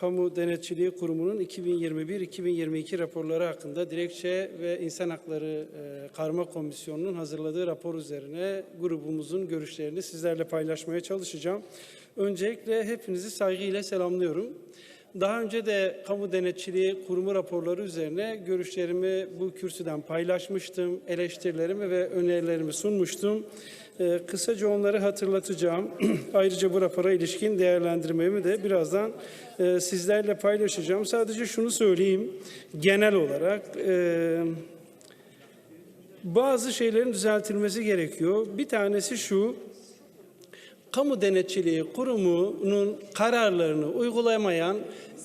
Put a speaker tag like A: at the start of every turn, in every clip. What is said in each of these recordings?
A: Kamu Denetçiliği Kurumu'nun 2021-2022 raporları hakkında Dilekçe ve İnsan Hakları e, Karma Komisyonu'nun hazırladığı rapor üzerine grubumuzun görüşlerini sizlerle paylaşmaya çalışacağım. Öncelikle hepinizi saygıyla selamlıyorum. Daha önce de kamu denetçiliği kurumu raporları üzerine görüşlerimi bu kürsüden paylaşmıştım. Eleştirilerimi ve önerilerimi sunmuştum. Ee, kısaca onları hatırlatacağım. Ayrıca bu rapora ilişkin değerlendirmemi de birazdan e, sizlerle paylaşacağım. Sadece şunu söyleyeyim. Genel olarak e, bazı şeylerin düzeltilmesi gerekiyor. Bir tanesi şu. Kamu Denetçiliği Kurumu'nun kararlarını uygulamayan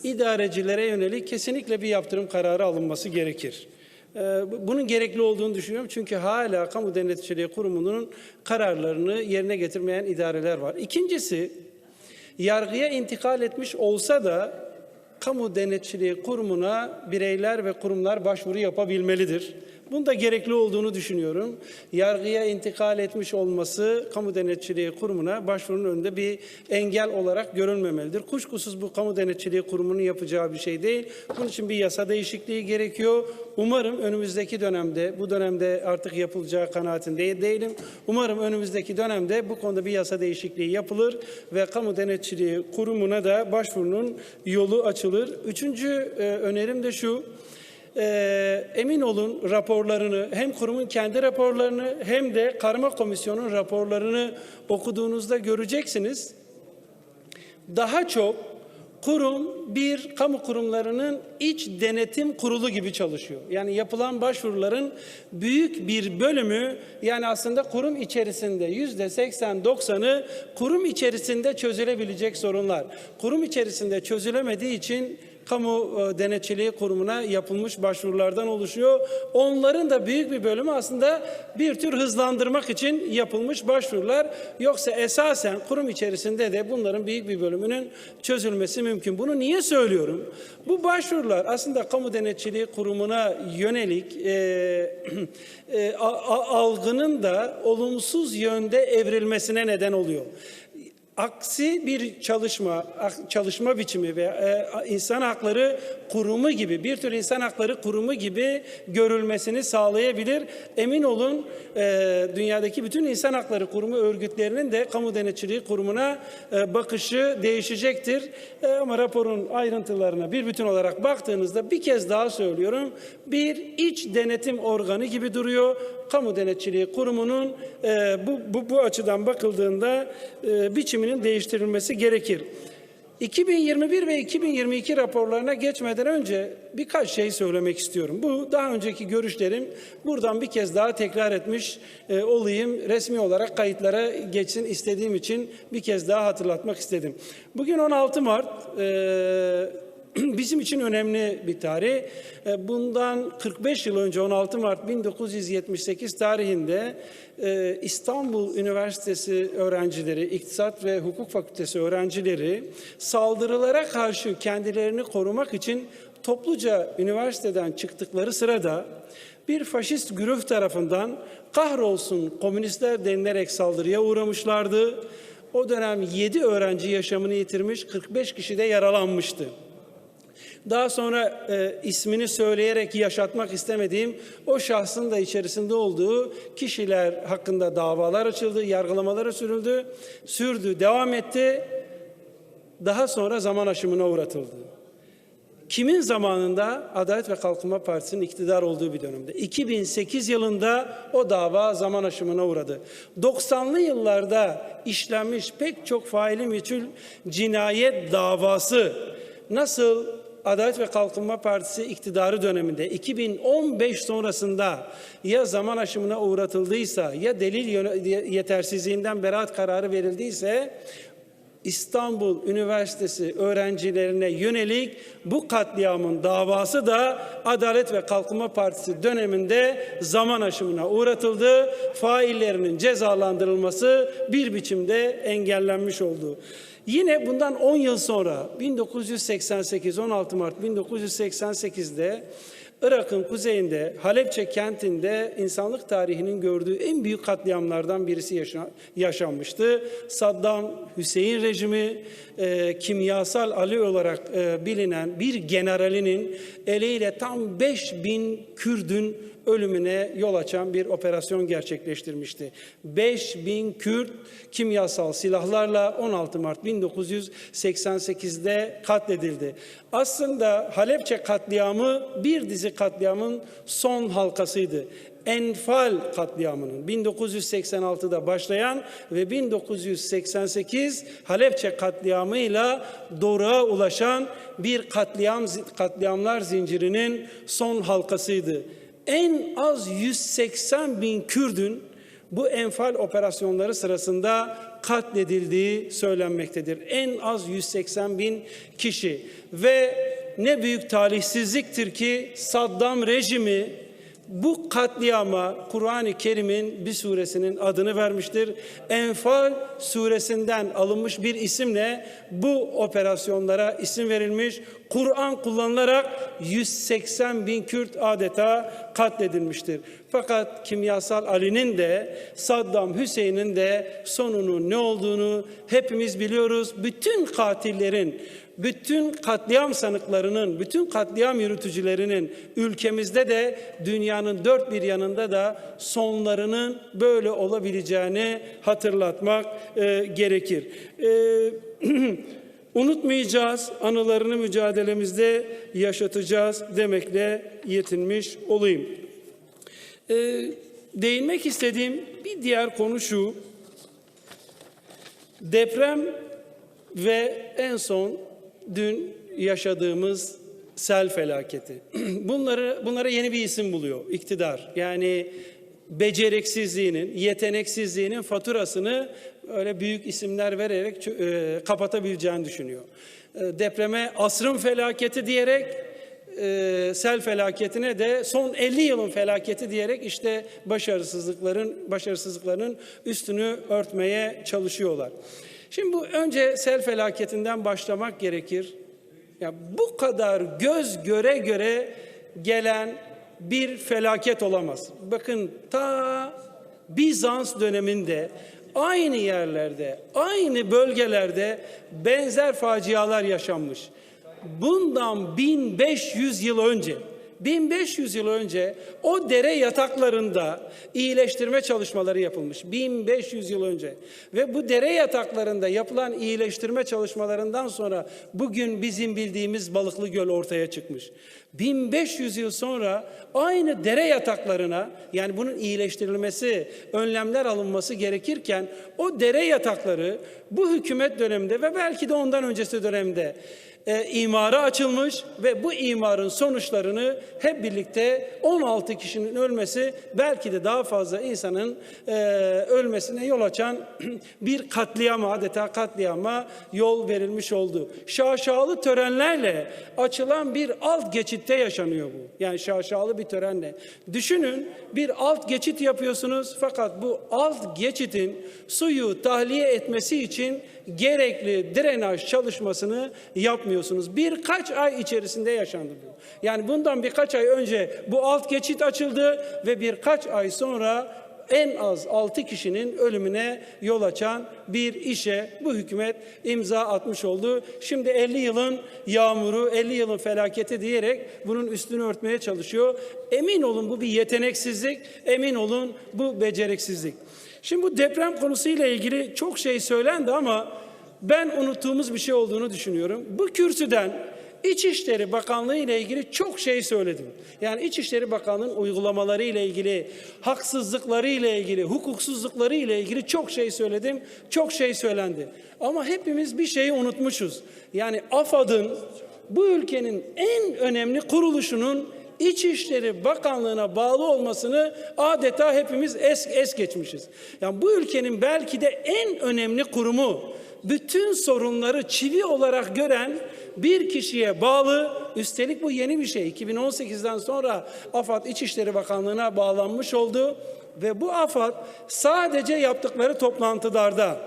A: idarecilere yönelik kesinlikle bir yaptırım kararı alınması gerekir. Ee, Bunun gerekli olduğunu düşünüyorum çünkü hala Kamu Denetçiliği Kurumu'nun kararlarını yerine getirmeyen idareler var. İkincisi, yargıya intikal etmiş olsa da Kamu Denetçiliği Kurumu'na bireyler ve kurumlar başvuru yapabilmelidir. Bunda gerekli olduğunu düşünüyorum. Yargıya intikal etmiş olması Kamu Denetçiliği Kurumu'na başvurunun önünde bir engel olarak görülmemelidir. Kuşkusuz bu Kamu Denetçiliği Kurumu'nun yapacağı bir şey değil. Bunun için bir yasa değişikliği gerekiyor. Umarım önümüzdeki dönemde, bu dönemde artık yapılacağı kanaatinde değilim. Umarım önümüzdeki dönemde bu konuda bir yasa değişikliği yapılır ve Kamu Denetçiliği Kurumu'na da başvurunun yolu açılır. Üçüncü e, önerim de şu. Ee, emin olun raporlarını hem kurumun kendi raporlarını hem de karma komisyonun raporlarını okuduğunuzda göreceksiniz. Daha çok kurum bir kamu kurumlarının iç denetim kurulu gibi çalışıyor. Yani yapılan başvuruların büyük bir bölümü yani aslında kurum içerisinde yüzde 80-90'ı kurum içerisinde çözülebilecek sorunlar. Kurum içerisinde çözülemediği için kamu e, denetçiliği kurumuna yapılmış başvurulardan oluşuyor. Onların da büyük bir bölümü aslında bir tür hızlandırmak için yapılmış başvurular. Yoksa esasen kurum içerisinde de bunların büyük bir bölümünün çözülmesi mümkün. Bunu niye söylüyorum? Bu başvurular aslında kamu denetçiliği kurumuna yönelik e, e, a- a- algının da olumsuz yönde evrilmesine neden oluyor aksi bir çalışma çalışma biçimi ve e, insan hakları kurumu gibi bir tür insan hakları kurumu gibi görülmesini sağlayabilir. Emin olun e, dünyadaki bütün insan hakları kurumu örgütlerinin de kamu denetçiliği kurumuna e, bakışı değişecektir. E, ama raporun ayrıntılarına bir bütün olarak baktığınızda bir kez daha söylüyorum bir iç denetim organı gibi duruyor. Kamu Denetçiliği Kurumu'nun e, bu, bu, bu açıdan bakıldığında e, biçiminin değiştirilmesi gerekir. 2021 ve 2022 raporlarına geçmeden önce birkaç şey söylemek istiyorum. Bu daha önceki görüşlerim buradan bir kez daha tekrar etmiş e, olayım. Resmi olarak kayıtlara geçsin istediğim için bir kez daha hatırlatmak istedim. Bugün 16 Mart e, bizim için önemli bir tarih. E, Bundan 45 yıl önce 16 Mart 1978 tarihinde e, İstanbul Üniversitesi öğrencileri, İktisat ve Hukuk Fakültesi öğrencileri saldırılara karşı kendilerini korumak için topluca üniversiteden çıktıkları sırada bir faşist güruh tarafından kahrolsun komünistler denilerek saldırıya uğramışlardı. O dönem 7 öğrenci yaşamını yitirmiş, 45 kişi de yaralanmıştı. Daha sonra e, ismini söyleyerek yaşatmak istemediğim o şahsın da içerisinde olduğu kişiler hakkında davalar açıldı, yargılamalara sürüldü, sürdü, devam etti. Daha sonra zaman aşımına uğratıldı. Kimin zamanında Adalet ve Kalkınma Partisi'nin iktidar olduğu bir dönemde. 2008 yılında o dava zaman aşımına uğradı. 90'lı yıllarda işlenmiş pek çok faili meçhul cinayet davası nasıl Adalet ve Kalkınma Partisi iktidarı döneminde 2015 sonrasında ya zaman aşımına uğratıldıysa ya delil yetersizliğinden beraat kararı verildiyse İstanbul Üniversitesi öğrencilerine yönelik bu katliamın davası da Adalet ve Kalkınma Partisi döneminde zaman aşımına uğratıldı. Faillerinin cezalandırılması bir biçimde engellenmiş oldu. Yine bundan 10 yıl sonra 1988 16 Mart 1988'de Irak'ın kuzeyinde Halepçe kentinde insanlık tarihinin gördüğü en büyük katliamlardan birisi yaşa- yaşanmıştı. Saddam Hüseyin rejimi e, kimyasal Ali olarak e, bilinen bir generalinin eliyle tam 5000 Kürdün ölümüne yol açan bir operasyon gerçekleştirmişti. 5000 Kürt kimyasal silahlarla 16 Mart 1988'de katledildi. Aslında Halepçe katliamı bir dizi katliamın son halkasıydı. Enfal katliamının 1986'da başlayan ve 1988 Halepçe katliamıyla Doruk'a ulaşan bir katliam katliamlar zincirinin son halkasıydı. En az 180 bin Kürdün bu enfal operasyonları sırasında katledildiği söylenmektedir. En az 180 bin kişi ve ne büyük talihsizliktir ki Saddam rejimi bu katliama Kur'an-ı Kerim'in bir suresinin adını vermiştir. Enfal suresinden alınmış bir isimle bu operasyonlara isim verilmiş. Kur'an kullanılarak 180 bin Kürt adeta katledilmiştir. Fakat kimyasal Ali'nin de Saddam Hüseyin'in de sonunun ne olduğunu hepimiz biliyoruz. Bütün katillerin bütün katliam sanıklarının, bütün katliam yürütücülerinin ülkemizde de dünyanın dört bir yanında da sonlarının böyle olabileceğini hatırlatmak e, gerekir. E, unutmayacağız, anılarını mücadelemizde yaşatacağız demekle yetinmiş olayım. E, değinmek istediğim bir diğer konu şu. Deprem ve en son dün yaşadığımız sel felaketi. Bunları bunlara yeni bir isim buluyor iktidar. Yani beceriksizliğinin, yeteneksizliğinin faturasını öyle büyük isimler vererek e, kapatabileceğini düşünüyor. E, depreme asrın felaketi diyerek e, sel felaketine de son 50 yılın felaketi diyerek işte başarısızlıkların başarısızlıkların üstünü örtmeye çalışıyorlar. Şimdi bu önce sel felaketinden başlamak gerekir. Ya bu kadar göz göre göre gelen bir felaket olamaz. Bakın ta Bizans döneminde aynı yerlerde, aynı bölgelerde benzer facialar yaşanmış. Bundan 1500 yıl önce 1500 yıl önce o dere yataklarında iyileştirme çalışmaları yapılmış. 1500 yıl önce. Ve bu dere yataklarında yapılan iyileştirme çalışmalarından sonra bugün bizim bildiğimiz Balıklı Göl ortaya çıkmış. 1500 yıl sonra aynı dere yataklarına yani bunun iyileştirilmesi, önlemler alınması gerekirken o dere yatakları bu hükümet döneminde ve belki de ondan öncesi dönemde e, imara açılmış ve bu imarın sonuçlarını hep birlikte 16 kişinin ölmesi belki de daha fazla insanın e, ölmesine yol açan bir katliama adeta katliama yol verilmiş oldu. Şaşalı törenlerle açılan bir alt geçitte yaşanıyor bu. Yani şaşalı bir törenle. Düşünün bir alt geçit yapıyorsunuz fakat bu alt geçitin suyu tahliye etmesi için gerekli drenaj çalışmasını yapmıyorsunuz. Birkaç ay içerisinde yaşandı bu. Yani bundan birkaç ay önce bu alt geçit açıldı ve birkaç ay sonra en az 6 kişinin ölümüne yol açan bir işe bu hükümet imza atmış oldu. Şimdi 50 yılın yağmuru, 50 yılın felaketi diyerek bunun üstünü örtmeye çalışıyor. Emin olun bu bir yeteneksizlik, emin olun bu beceriksizlik. Şimdi bu deprem konusuyla ilgili çok şey söylendi ama ben unuttuğumuz bir şey olduğunu düşünüyorum. Bu kürsüden İçişleri Bakanlığı ile ilgili çok şey söyledim. Yani İçişleri Bakanlığı'nın uygulamaları ile ilgili, haksızlıkları ile ilgili, hukuksuzlukları ile ilgili çok şey söyledim. Çok şey söylendi. Ama hepimiz bir şeyi unutmuşuz. Yani AFAD'ın bu ülkenin en önemli kuruluşunun İçişleri Bakanlığı'na bağlı olmasını adeta hepimiz es, es geçmişiz. Yani bu ülkenin belki de en önemli kurumu bütün sorunları çivi olarak gören bir kişiye bağlı üstelik bu yeni bir şey. 2018'den sonra AFAD İçişleri Bakanlığı'na bağlanmış oldu ve bu AFAD sadece yaptıkları toplantılarda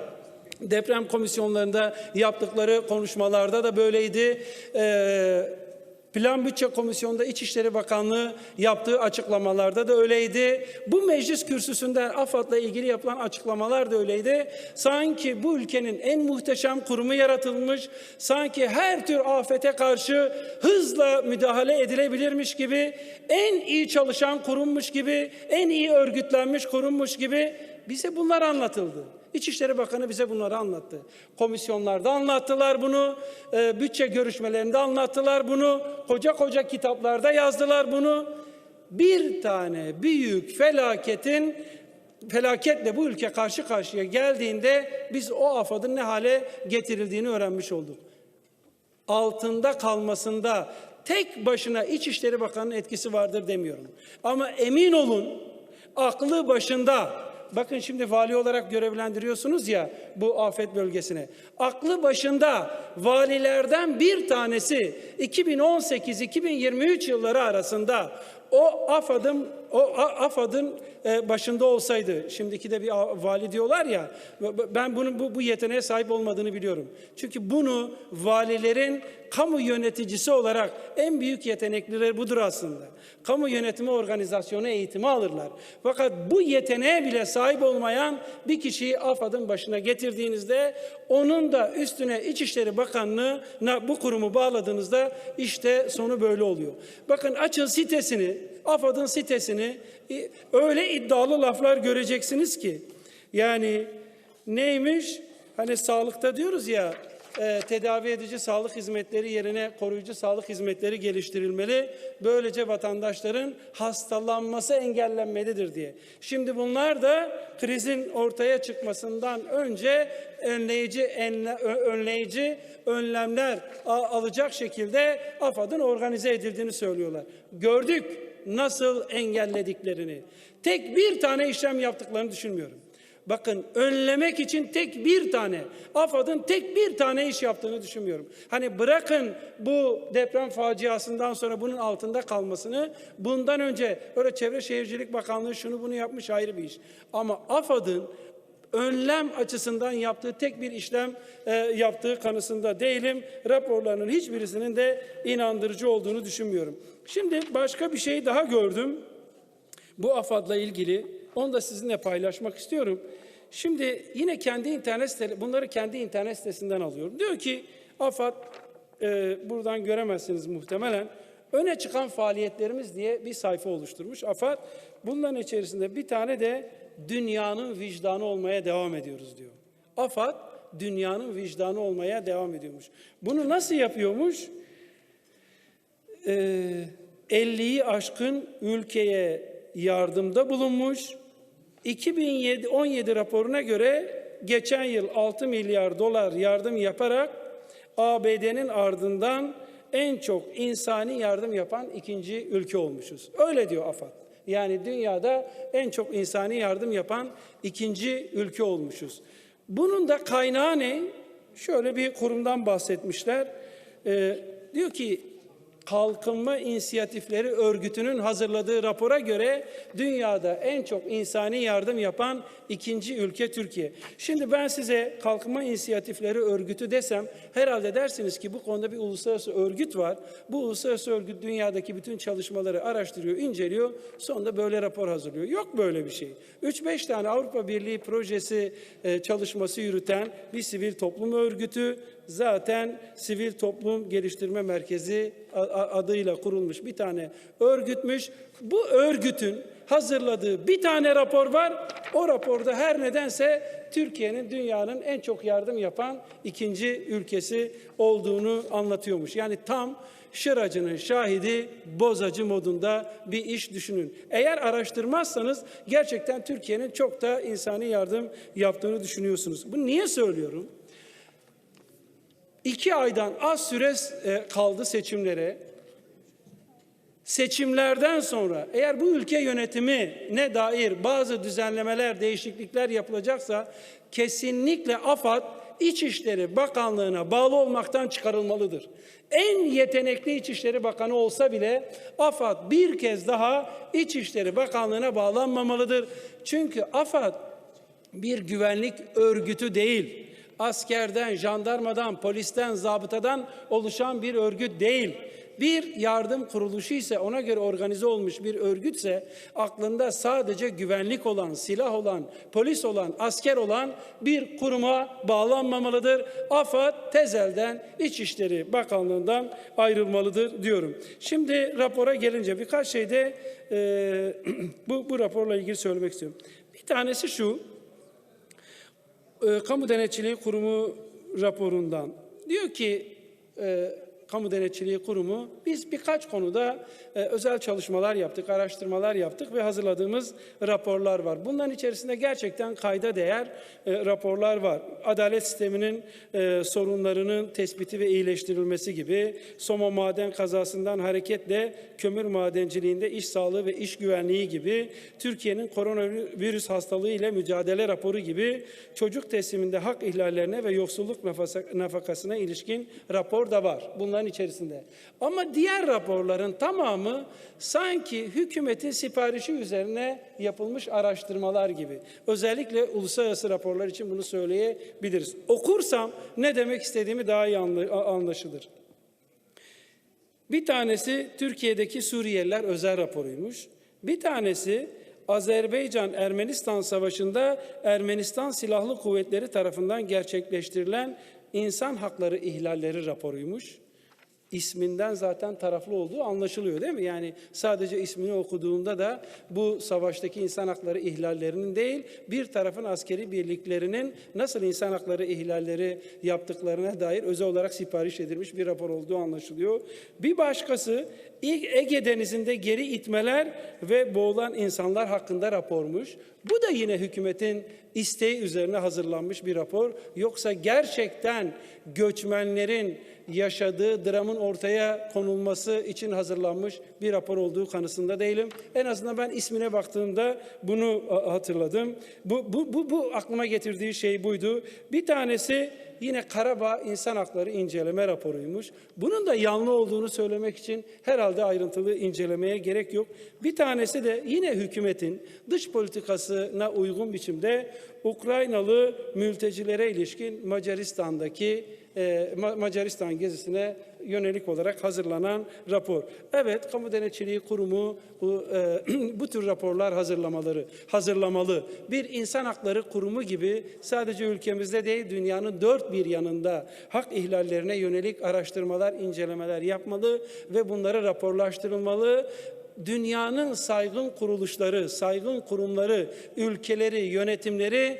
A: deprem komisyonlarında yaptıkları konuşmalarda da böyleydi. Ee, Plan Bütçe Komisyonu'nda İçişleri Bakanlığı yaptığı açıklamalarda da öyleydi. Bu meclis kürsüsünden AFAD'la ilgili yapılan açıklamalar da öyleydi. Sanki bu ülkenin en muhteşem kurumu yaratılmış, sanki her tür afete karşı hızla müdahale edilebilirmiş gibi, en iyi çalışan kurummuş gibi, en iyi örgütlenmiş kurummuş gibi bize bunlar anlatıldı. İçişleri Bakanı bize bunları anlattı. Komisyonlarda anlattılar bunu, e, bütçe görüşmelerinde anlattılar bunu, koca koca kitaplarda yazdılar bunu. Bir tane büyük felaketin felaketle bu ülke karşı karşıya geldiğinde biz o afadın ne hale getirildiğini öğrenmiş olduk. Altında kalmasında tek başına İçişleri Bakanı'nın etkisi vardır demiyorum. Ama emin olun aklı başında Bakın şimdi vali olarak görevlendiriyorsunuz ya bu afet bölgesine. Aklı başında valilerden bir tanesi 2018-2023 yılları arasında o AFAD'ın o AFAD'ın e, başında olsaydı şimdiki de bir vali diyorlar ya ben bunun bu, bu yeteneğe sahip olmadığını biliyorum. Çünkü bunu valilerin kamu yöneticisi olarak en büyük yetenekleri budur aslında. Kamu yönetimi organizasyonu eğitimi alırlar. Fakat bu yeteneğe bile sahip olmayan bir kişiyi AFAD'ın başına getirdiğinizde onun da üstüne İçişleri Bakanlığı'na bu kurumu bağladığınızda işte sonu böyle oluyor. Bakın açın sitesini, AFAD'ın sitesini e, öyle iddialı laflar göreceksiniz ki yani neymiş? Hani sağlıkta diyoruz ya e, tedavi edici sağlık hizmetleri yerine koruyucu sağlık hizmetleri geliştirilmeli. Böylece vatandaşların hastalanması engellenmelidir diye. Şimdi bunlar da krizin ortaya çıkmasından önce önleyici enle, önleyici önlemler alacak şekilde AFAD'ın organize edildiğini söylüyorlar. Gördük nasıl engellediklerini. Tek bir tane işlem yaptıklarını düşünmüyorum. Bakın önlemek için tek bir tane, AFAD'ın tek bir tane iş yaptığını düşünmüyorum. Hani bırakın bu deprem faciasından sonra bunun altında kalmasını, bundan önce öyle Çevre Şehircilik Bakanlığı şunu bunu yapmış ayrı bir iş. Ama AFAD'ın önlem açısından yaptığı tek bir işlem e, yaptığı kanısında değilim. Raporlarının hiçbirisinin de inandırıcı olduğunu düşünmüyorum. Şimdi başka bir şey daha gördüm. Bu AFAD'la ilgili onu da sizinle paylaşmak istiyorum. Şimdi yine kendi internet site, bunları kendi internet sitesinden alıyorum. Diyor ki AFAD e, buradan göremezsiniz muhtemelen. Öne çıkan faaliyetlerimiz diye bir sayfa oluşturmuş. AFAD bunların içerisinde bir tane de dünyanın vicdanı olmaya devam ediyoruz diyor. AFAD dünyanın vicdanı olmaya devam ediyormuş. Bunu nasıl yapıyormuş? Ee, 50'yi aşkın ülkeye yardımda bulunmuş. 2017 raporuna göre geçen yıl 6 milyar dolar yardım yaparak ABD'nin ardından en çok insani yardım yapan ikinci ülke olmuşuz. Öyle diyor AFAD. Yani dünyada en çok insani yardım yapan ikinci ülke olmuşuz. Bunun da kaynağı ne? Şöyle bir kurumdan bahsetmişler. Ee, diyor ki Kalkınma İnisiyatifleri Örgütü'nün hazırladığı rapora göre dünyada en çok insani yardım yapan ikinci ülke Türkiye. Şimdi ben size Kalkınma İnisiyatifleri Örgütü desem herhalde dersiniz ki bu konuda bir uluslararası örgüt var. Bu uluslararası örgüt dünyadaki bütün çalışmaları araştırıyor, inceliyor. Sonunda böyle rapor hazırlıyor. Yok böyle bir şey. 3-5 tane Avrupa Birliği projesi e, çalışması yürüten bir sivil toplum örgütü zaten Sivil Toplum Geliştirme Merkezi adıyla kurulmuş bir tane örgütmüş. Bu örgütün hazırladığı bir tane rapor var. O raporda her nedense Türkiye'nin dünyanın en çok yardım yapan ikinci ülkesi olduğunu anlatıyormuş. Yani tam şıracının şahidi bozacı modunda bir iş düşünün. Eğer araştırmazsanız gerçekten Türkiye'nin çok da insani yardım yaptığını düşünüyorsunuz. Bunu niye söylüyorum? İki aydan az süre e, kaldı seçimlere. Seçimlerden sonra eğer bu ülke yönetimi ne dair bazı düzenlemeler, değişiklikler yapılacaksa kesinlikle AFAD İçişleri Bakanlığı'na bağlı olmaktan çıkarılmalıdır. En yetenekli İçişleri Bakanı olsa bile AFAD bir kez daha İçişleri Bakanlığı'na bağlanmamalıdır. Çünkü AFAD bir güvenlik örgütü değil. Askerden, jandarmadan, polisten, zabıtadan oluşan bir örgüt değil. bir yardım kuruluşu ise ona göre organize olmuş bir örgütse aklında sadece güvenlik olan, silah olan, polis olan, asker olan bir kuruma bağlanmamalıdır. AFAD tezelden İçişleri Bakanlığı'ndan ayrılmalıdır diyorum. Şimdi rapora gelince birkaç şey de e, bu, bu raporla ilgili söylemek istiyorum. Bir tanesi şu, e, Kamu Denetçiliği Kurumu raporundan. Diyor ki e, Kamu Denetçiliği Kurumu biz birkaç konuda e, özel çalışmalar yaptık, araştırmalar yaptık ve hazırladığımız raporlar var. Bunların içerisinde gerçekten kayda değer e, raporlar var. Adalet sisteminin e, sorunlarının tespiti ve iyileştirilmesi gibi, Soma maden kazasından hareketle kömür madenciliğinde iş sağlığı ve iş güvenliği gibi, Türkiye'nin koronavirüs hastalığı ile mücadele raporu gibi, çocuk tesliminde hak ihlallerine ve yoksulluk nafakasına ilişkin rapor da var bunların içerisinde. Ama diğer raporların tamamı sanki hükümetin siparişi üzerine yapılmış araştırmalar gibi. Özellikle uluslararası raporlar için bunu söyleyebiliriz. Okursam ne demek istediğimi daha iyi anla- anlaşılır. Bir tanesi Türkiye'deki Suriyeliler özel raporuymuş. Bir tanesi Azerbaycan-Ermenistan Savaşı'nda Ermenistan Silahlı Kuvvetleri tarafından gerçekleştirilen insan hakları ihlalleri raporuymuş. İsminden zaten taraflı olduğu anlaşılıyor değil mi? Yani sadece ismini okuduğunda da bu savaştaki insan hakları ihlallerinin değil, bir tarafın askeri birliklerinin nasıl insan hakları ihlalleri yaptıklarına dair özel olarak sipariş edilmiş bir rapor olduğu anlaşılıyor. Bir başkası İlk Ege Denizi'nde geri itmeler ve boğulan insanlar hakkında rapormuş. Bu da yine hükümetin isteği üzerine hazırlanmış bir rapor. Yoksa gerçekten göçmenlerin yaşadığı dramın ortaya konulması için hazırlanmış bir rapor olduğu kanısında değilim. En azından ben ismine baktığımda bunu a, hatırladım. Bu, bu, bu, bu aklıma getirdiği şey buydu. Bir tanesi yine Karabağ İnsan Hakları İnceleme raporuymuş. Bunun da yanlı olduğunu söylemek için herhalde ayrıntılı incelemeye gerek yok. Bir tanesi de yine hükümetin dış politikasına uygun biçimde Ukraynalı mültecilere ilişkin Macaristan'daki e, Ma- Macaristan gezisine yönelik olarak hazırlanan rapor. Evet, Kamu Denetçiliği Kurumu bu, e, bu tür raporlar hazırlamaları hazırlamalı. Bir insan hakları kurumu gibi sadece ülkemizde değil dünyanın dört bir yanında hak ihlallerine yönelik araştırmalar, incelemeler yapmalı ve bunları raporlaştırılmalı dünyanın saygın kuruluşları, saygın kurumları, ülkeleri, yönetimleri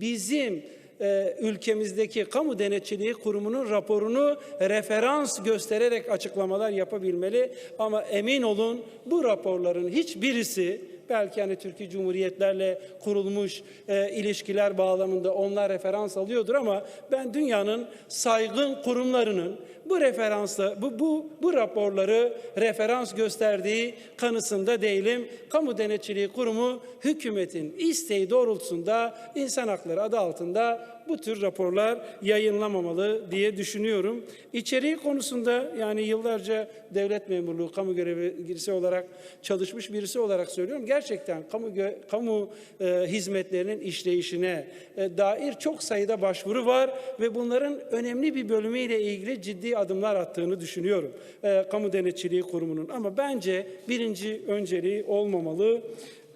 A: bizim e, ülkemizdeki kamu denetçiliği kurumunun raporunu referans göstererek açıklamalar yapabilmeli. Ama emin olun bu raporların hiçbirisi belki hani Türkiye Cumhuriyetlerle kurulmuş e, ilişkiler bağlamında onlar referans alıyordur ama ben dünyanın saygın kurumlarının bu referansla bu bu bu raporları referans gösterdiği kanısında değilim. Kamu Denetçiliği Kurumu hükümetin isteği doğrultusunda insan hakları adı altında bu tür raporlar yayınlamamalı diye düşünüyorum. İçeriği konusunda yani yıllarca devlet memurluğu, kamu görevlisi olarak çalışmış birisi olarak söylüyorum. Gerçekten kamu kamu e, hizmetlerinin işleyişine e, dair çok sayıda başvuru var ve bunların önemli bir bölümüyle ilgili ciddi adımlar attığını düşünüyorum. E, kamu Denetçiliği Kurumu'nun ama bence birinci önceliği olmamalı.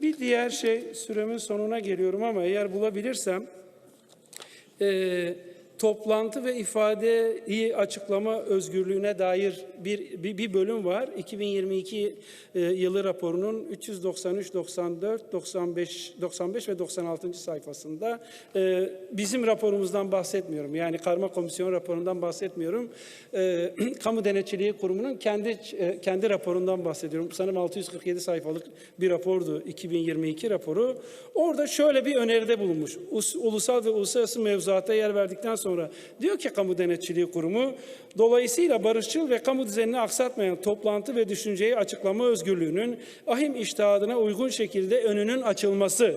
A: Bir diğer şey süremin sonuna geliyorum ama eğer bulabilirsem e, toplantı ve ifadeyi açıklama özgürlüğüne dair bir, bir, bir bölüm var. 2022 e, yılı raporunun 393, 94, 95, 95 ve 96. sayfasında e, bizim raporumuzdan bahsetmiyorum. Yani karma komisyon raporundan bahsetmiyorum. E, Kamu Denetçiliği Kurumu'nun kendi e, kendi raporundan bahsediyorum. Sanırım 647 sayfalık bir rapordu 2022 raporu. Orada şöyle bir öneride bulunmuş. Us- ulusal ve uluslararası mevzuata yer verdikten sonra diyor ki Kamu Denetçiliği Kurumu dolayısıyla barışçıl ve kamu düzenini aksatmayan toplantı ve düşünceyi açıklama özgürlüğünün ahim iştihadına uygun şekilde önünün açılması,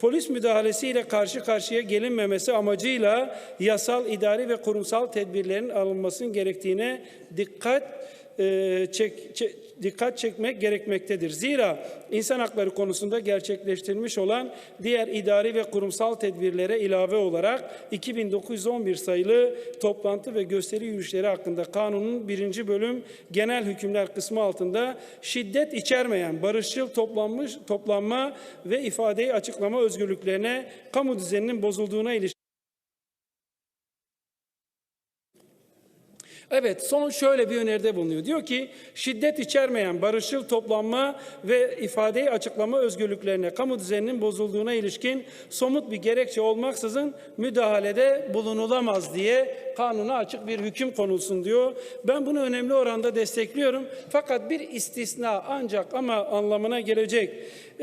A: polis müdahalesiyle karşı karşıya gelinmemesi amacıyla yasal, idari ve kurumsal tedbirlerin alınmasının gerektiğine dikkat e, çek, çe- dikkat çekmek gerekmektedir. Zira insan hakları konusunda gerçekleştirilmiş olan diğer idari ve kurumsal tedbirlere ilave olarak 2911 sayılı toplantı ve gösteri yürüyüşleri hakkında kanunun birinci bölüm genel hükümler kısmı altında şiddet içermeyen barışçıl toplanmış toplanma ve ifadeyi açıklama özgürlüklerine kamu düzeninin bozulduğuna ilişkin Evet, son şöyle bir öneride bulunuyor. Diyor ki, şiddet içermeyen barışçıl toplanma ve ifadeyi açıklama özgürlüklerine kamu düzeninin bozulduğuna ilişkin somut bir gerekçe olmaksızın müdahalede bulunulamaz diye kanuna açık bir hüküm konulsun diyor. Ben bunu önemli oranda destekliyorum. Fakat bir istisna ancak ama anlamına gelecek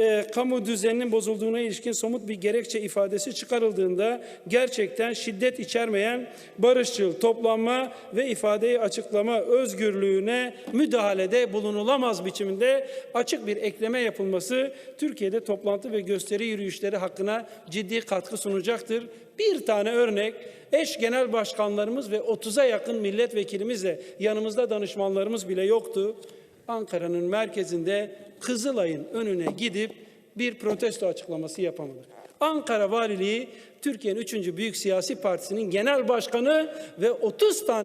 A: e, kamu düzeninin bozulduğuna ilişkin somut bir gerekçe ifadesi çıkarıldığında gerçekten şiddet içermeyen barışçıl toplanma ve ifadeyi açıklama özgürlüğüne müdahalede bulunulamaz biçiminde açık bir ekleme yapılması Türkiye'de toplantı ve gösteri yürüyüşleri hakkına ciddi katkı sunacaktır. Bir tane örnek eş genel başkanlarımız ve 30'a yakın milletvekilimizle yanımızda danışmanlarımız bile yoktu. Ankara'nın merkezinde Kızılay'ın önüne gidip bir protesto açıklaması yapamadık. Ankara Valiliği Türkiye'nin üçüncü büyük siyasi partisinin genel başkanı ve 30 tane